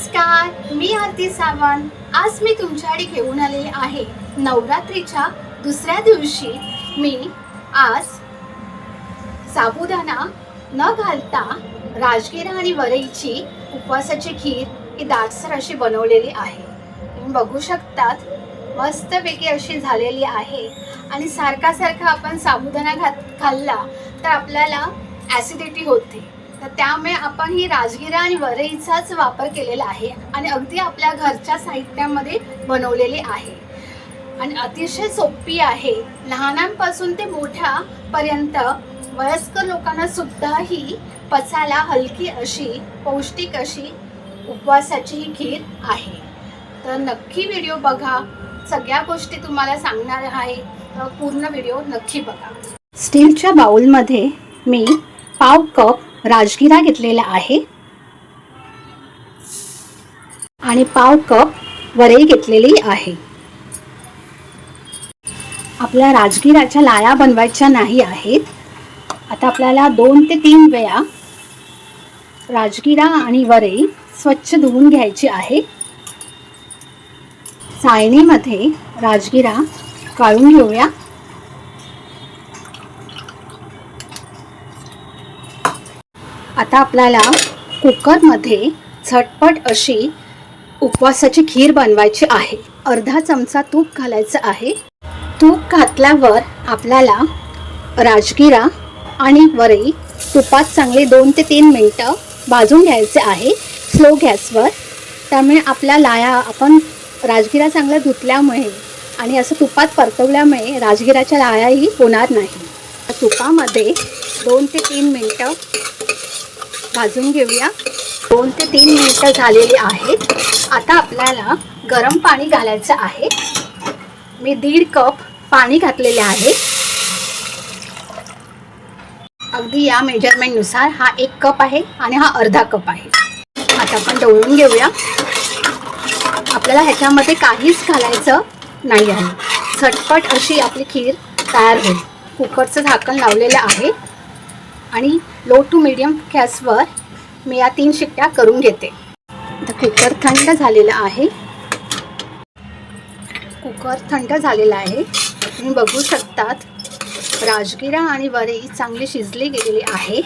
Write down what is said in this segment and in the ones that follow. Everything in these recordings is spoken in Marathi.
नमस्कार मी आरती सावंत. आज मी तुमच्याकडे घेऊन आलेले आहे नवरात्रीच्या दुसऱ्या दिवशी. मी आज साबुदाणा न घालता राजगिरा आणि वरईची उपवासाची खीर ही दाटसर अशी बनवलेली आहे. तुम्ही बघू शकतात मस्तपैकी अशी झालेली आहे. आणि सारखा सारखा आपण साबुदाणा घात खाल्ला तर आपल्याला ॲसिडिटी होते. तर त्यामुळे आपण ही राजगिरा आणि वरईचाच वापर केलेला आहे आणि अगदी आपल्या घरच्या साहित्यामध्ये बनवलेली आहे. आणि अतिशय सोपी आहे. लहानांपासून ते मोठ्यापर्यंत वयस्कर लोकांना सुद्धा ही पचायला हलकी अशी पौष्टिक अशी उपवासाची ही खीर आहे. तर नक्की व्हिडिओ बघा. सगळ्या गोष्टी तुम्हाला सांगणार आहे. तर पूर्ण व्हिडिओ नक्की बघा. स्टीलच्या बाउलमध्ये मी पाव कप राजगिरा घेतलेला आहे. आणि पाव कप वरई घेतलेली आहे. आपल्या राजगिराच्या लाया बनवायच्या नाही आहेत. आता आपल्याला दोन ते तीन वेळा राजगिरा आणि वरई स्वच्छ धुवून घ्यायची आहे. चाळणीमध्ये राजगिरा काढून घेऊया. आता आपल्याला कुकरमध्ये झटपट अशी उपवासाची खीर बनवायची आहे. अर्धा चमचा तूप घालायचं आहे. तूप घातल्यावर आपल्याला राजगिरा आणि वरई तुपात चांगले दोन ते तीन मिनटं भाजून घ्यायचे आहे. स्लो गॅसवर. त्यामुळे आपल्या लाया आपण राजगिरा चांगला धुतल्यामुळे आणि असं तुपात परतवल्यामुळे राजगिराच्या लायाही होणार नाही. तुपामध्ये दोन ते तीन मिनटं भाजून घेऊया. दोन ते तीन मिनिट झालेली आहेत. आता आपल्याला गरम पाणी घालायचं आहे. मी दीड कप पाणी घातलेले आहे. अगदी या मेजरमेंटनुसार हा एक कप आहे आणि हा अर्धा कप आहे. आता आपण ढवळून घेऊया. आपल्याला ह्याच्यामध्ये काहीच घालायचं नाही आहे. झटपट अशी आपली खीर तयार होईल. कुकरचं झाकण लावलेलं आहे. आणि लो टू मिडियम गॅसवर मी या तीन शिट्ट्या करून घेते. आता कुकर थंड झालेला आहे. कुकर थंड झालेला आहे. तुम्ही बघू शकतात राजगिरा आणि वरई चांगली शिजली गेलेली आहे.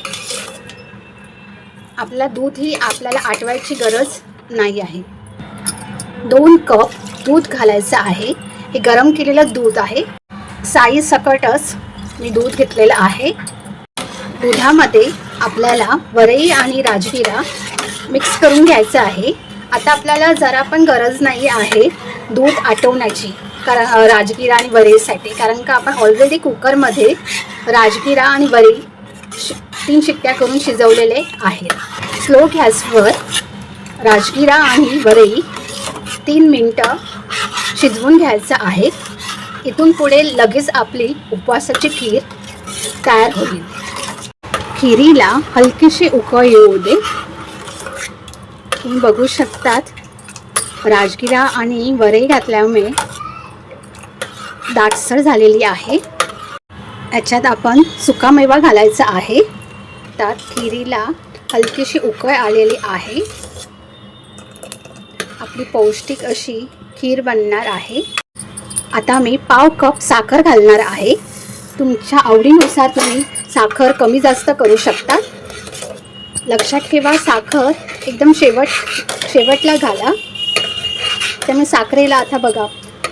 आपला दूध ही आपल्याला आटवायची गरज नाही आहे. दोन कप दूध घालायचं आहे. हे गरम केलेलं दूध आहे. साई सकटच मी दूध घेतलेलं आहे. दुधामध्ये आपल्याला वरई आणि राजगिरा मिक्स करून घ्यायचं आहे. आता आपल्याला जरा पण गरज नाही आहे दूध आटवण्याची कारण राजगिरा आणि वरेसाठी कारण का आपण ऑलरेडी कुकरमध्ये राजगिरा आणि वरी शि तीन शिट्ट्या करून शिजवलेले आहेत. स्लो गॅसवर राजगिरा आणि वरई तीन मिनटं शिजवून घ्यायचं आहे. इथून पुढे लगेच आपली उपवासाची खीर तयार होईल. खिरीला हलकीशी उकळ येऊ दे. तुम्ही बघू शकतात राजगिरा आणि वरे घातल्यामुळे दाटसर झालेली आहे. याच्यात आपण सुकामेवा घालायचा आहे. त्यात खिरीला हलकीशी उकळ आलेली आहे. आपली पौष्टिक अशी खीर बनणार आहे. आता मी पाव कप साखर घालणार आहे. तुमच्या आवडीनुसार तुम्ही साखर कमी जास्त करू शकता. लक्षात ठेवा साखर एकदम शेवट शेवटला घाला. त्यामुळे साखरेला आता बघा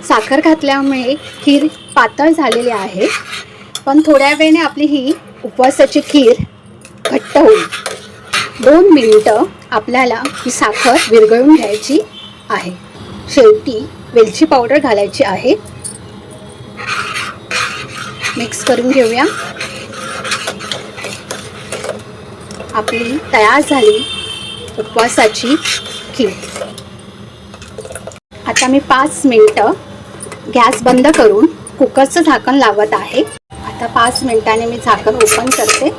साखर घातल्यामुळे खीर पातळ झालेली आहे. पण थोड्या वेळाने आपली ही उपवासाची खीर घट्ट होईल. दोन मिनटं आपल्याला ही साखर विरघळून घ्यायची आहे. शेवटी वेलची पावडर घालायची आहे. मिक्स करून घेऊया. आपली तयार झाली उपवासाची खीर. आता मी पाच मिनटं गॅस बंद करून कुकरचं झाकण लावत आहे. आता पाच मिनटाने मी झाकण ओपन करते.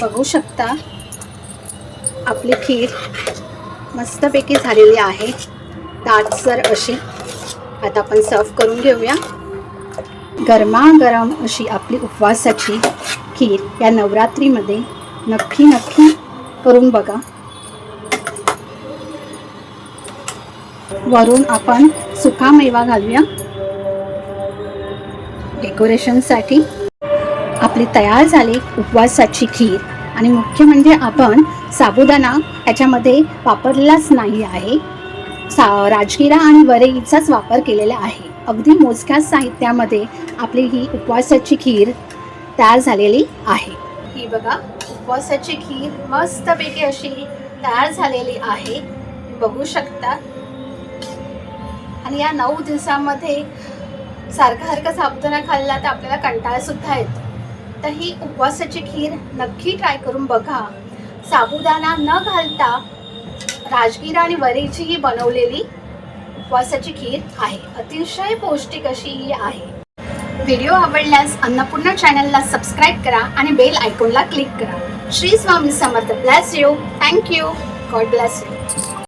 बघू शकता आपली खीर मस्तपैकी झालेली आहे. दाटसर अशी. आता आपण सर्व करून घेऊया. गरमागरम अशी आपली उपवासाची खीर या नवरात्रीमध्ये नक्की नक्की करून बघा. वरून आपण सुखा मेवा घालूया. डेकोरेशनसाठी आपली तयार झाली उपवासाची खीर. आणि मुख्य म्हणजे आपण साबुदाणा याच्यामध्ये वापरलाच नाही आहे. सा राजगिरा आणि वरेईचाच वापर केलेला आहे. अगदी मोजक्या साहित्यामध्ये आपली ही उपवासाची खीर तयार झालेली आहे. ही बघा उपवासाची खीर मस्तपैकी अशी तयार झालेली आहे. बघू शकता. आणि या नऊ दिवसामध्ये सारखा सारखा साबुदाणा खाल्ला तर आपल्याला कंटाळासुद्धा येतो. तर ही उपवासाची खीर नक्की ट्राय करून बघा. साबुदाणा न घालता राजगिरा आणि वरीचीही बनवलेली उपवासाची खीर आहे. अतिशय पौष्टिक अशी ही आहे. व्हिडिओ आवडल्यास अन्नपूर्णा चॅनलला सबस्क्राईब करा आणि बेल आयकॉनला क्लिक करा. Shri Swami Samarth. Bless you thank you god bless you